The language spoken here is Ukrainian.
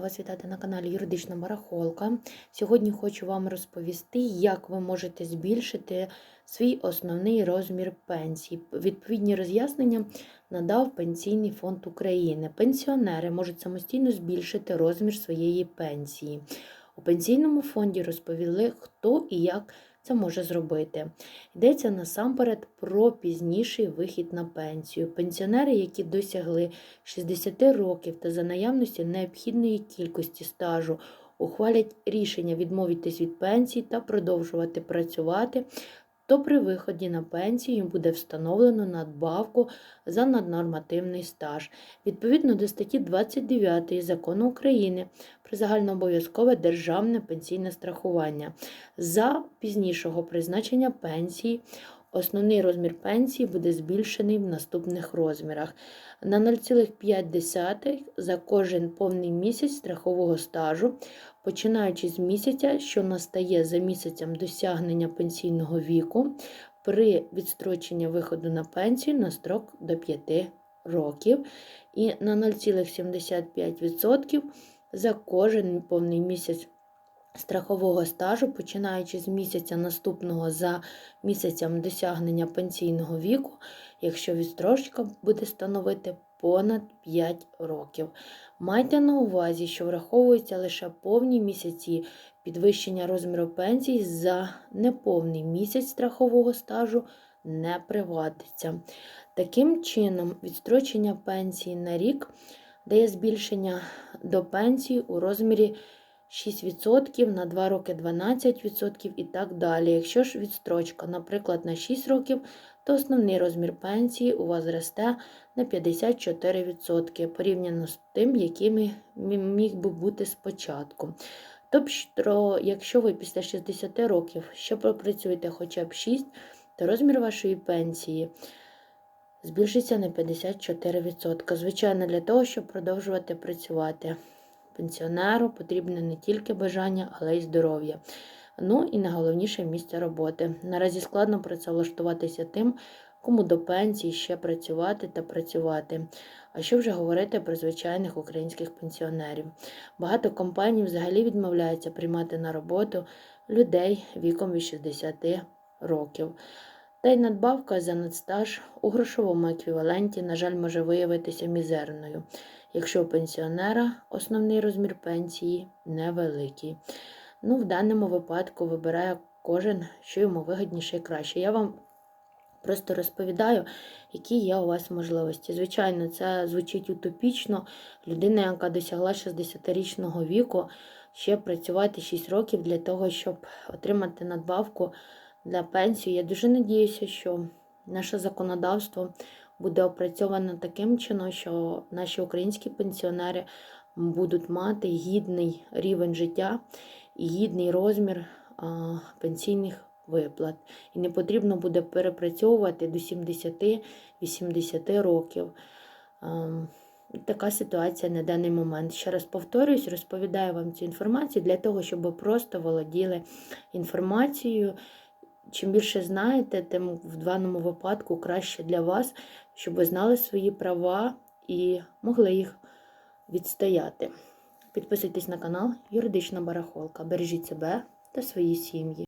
Вас вітати на каналі Юридична Барахолка. Сьогодні хочу вам розповісти, як ви можете збільшити свій основний розмір пенсії. Відповідні роз'яснення надав Пенсійний фонд України. Пенсіонери можуть самостійно збільшити розмір своєї пенсії. У пенсійному фонді розповіли, хто і як це може зробити. Йдеться насамперед про пізніший вихід на пенсію. Пенсіонери, які досягли 60 років та за наявності необхідної кількості стажу, ухвалять рішення відмовитись від пенсії та продовжувати працювати, то при виході на пенсію буде встановлено надбавку за наднормативний стаж. Відповідно до статті 29 Закону України про загальнообов'язкове державне пенсійне страхування. За пізнішого призначення пенсії основний розмір пенсії буде збільшений в наступних розмірах. На 0,5 за кожен повний місяць страхового стажу, починаючи з місяця, що настає за місяцем досягнення пенсійного віку, при відстроченні виходу на пенсію на строк до 5 років, і на 0,75% за кожен повний місяць страхового стажу, починаючи з місяця наступного за місяцем досягнення пенсійного віку, якщо відстрочка буде становити понад 5 років. Майте на увазі, що враховуються лише повні місяці підвищення розміру пенсії за неповний місяць страхового стажу не приводиться. Таким чином, відстрочення пенсії на рік дає збільшення до пенсії у розмірі 6% на 2 роки 12% і так далі. Якщо ж відстрочка, наприклад, на 6 років, то основний розмір пенсії у вас зросте на 54% порівняно з тим, яким міг би бути спочатку. Тобто, якщо ви після 60 років ще пропрацюєте хоча б 6, то розмір вашої пенсії збільшиться на 54%. Звичайно, для того, щоб продовжувати працювати. Пенсіонеру потрібне не тільки бажання, але й здоров'я. Ну і найголовніше місце роботи. Наразі складно працевлаштуватися тим, кому до пенсії ще працювати та працювати. А що вже говорити про звичайних українських пенсіонерів? Багато компаній взагалі відмовляються приймати на роботу людей віком від 60 років. Та й надбавка за надстаж у грошовому еквіваленті, на жаль, може виявитися мізерною, якщо у пенсіонера основний розмір пенсії невеликий. Ну, в даному випадку вибирає кожен, що йому вигідніше і краще. Я вам просто розповідаю, які є у вас можливості. Звичайно, це звучить утопічно. Людина, яка досягла 60-річного віку, ще працювати 6 років для того, щоб отримати надбавку для пенсії. Я дуже надіюся, що наше законодавство буде опрацьовано таким чином, що наші українські пенсіонери будуть мати гідний рівень життя і гідний розмір пенсійних виплат. І не потрібно буде перепрацьовувати до 70-80 років. Така ситуація на даний момент. Ще раз повторюсь, розповідаю вам цю інформацію для того, щоб ви просто володіли інформацією. Чим більше знаєте, тим в даному випадку краще для вас, щоб ви знали свої права і могли їх відстояти. Підписуйтесь на канал Юридична Барахолка. Бережіть себе та свої сім'ї.